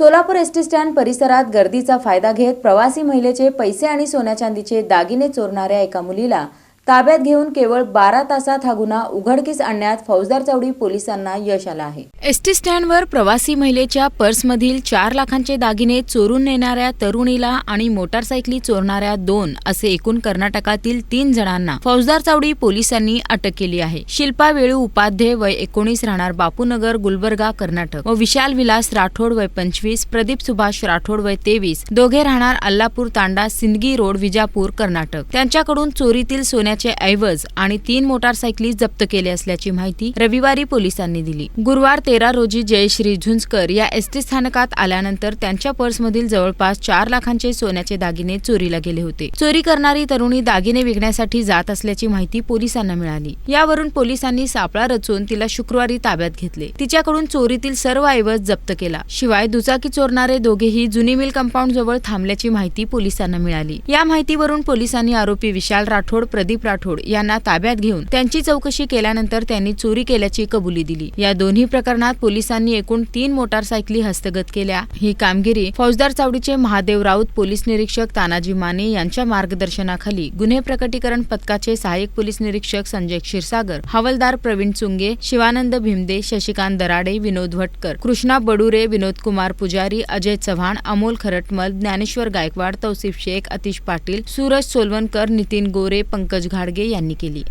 Solapur S T stand परिसरात गर्दीचा फायदा घेत प्रवासी महिलेचे पैसे आणि सोन्या चांदीचे दागिने चोरणाऱ्या एका मुलीला ताब्यात घेऊन केवळ बारा तासात हा गुन्हा उघडकीस आणण्यात फौजदार चौडी पोलिसांना यश आलं आहे. एस टी स्टँडवर प्रवासी महिलेच्या पर्समधील चार लाखांचे दागिने चोरून नेणाऱ्या तरुणीला आणि मोटारसायकली चोरणाऱ्या दोन असे एकूण कर्नाटकातील तीन जणांना फौजदार चावडी पोलिसांनी अटक केली आहे. शिल्पा वेळू उपाध्ये वय एकोणीस राहणार बापूनगर गुलबर्गा कर्नाटक. व विशाल विलास राठोड वय पंचवीस प्रदीप सुभाष राठोड वय तेवीस. दोघे राहणार अल्लापूर तांडा सिंदगी रोड विजापूर कर्नाटक. त्यांच्याकडून चोरीतील सोन्याचे ऐवज आणि तीन मोटारसायकली जप्त केले असल्याची माहिती रविवारी पोलिसांनी दिली. गुरुवार तेरा रोजी जयश्री झुंजकर या एसटी स्थानकात आल्यानंतर त्यांच्या पर्समधील जवळपास चार लाखांचे सोन्याचे दागिने चोरीला गेले होते. चोरी करणारी तरुणी दागिने विकण्यासाठी जात असल्याची माहिती पोलिसांना मिळाली. यावरून पोलिसांनी सापळा रचून तिला शुक्रवारी ताब्यात घेतले. तिच्याकडून चोरीतील सर्व ऐवज जप्त केला. शिवाय दुचाकी चोरणारे दोघेही जुनी मिल कंपाऊंड जवळ थांबल्याची माहिती पोलिसांना मिळाली. या माहितीवरून पोलिसांनी आरोपी विशाल राठोड प्रदीप राठोड यांना ताब्यात घेऊन त्यांची चौकशी केल्यानंतर त्यांनी चोरी केल्याची कबुली दिली. या दोन्ही प्रकरणात पोलिसांनी एकूण तीन मोटारसायकली हस्तगत केल्या. ही कामगिरी फौजदार चावडीचे महादेव राऊत पोलीस निरीक्षक तानाजी माने यांच्या मार्गदर्शनाखाली गुन्हे प्रकटीकरण पथकाचे सहाय्यक पोलीस निरीक्षक संजय क्षीरसागर हवालदार प्रवीण चुंगे शिवानंद भीमदे शशिकांत दराडे विनोद भटकर कृष्णा बडुरे विनोद कुमार पुजारी अजय चव्हाण अमोल खरटमल ज्ञानेश्वर गायकवाड तौसिफ शेख अतिश पाटील सूरज सोलवणकर नितीन गोरे पंकज घाडगे यांनी केली.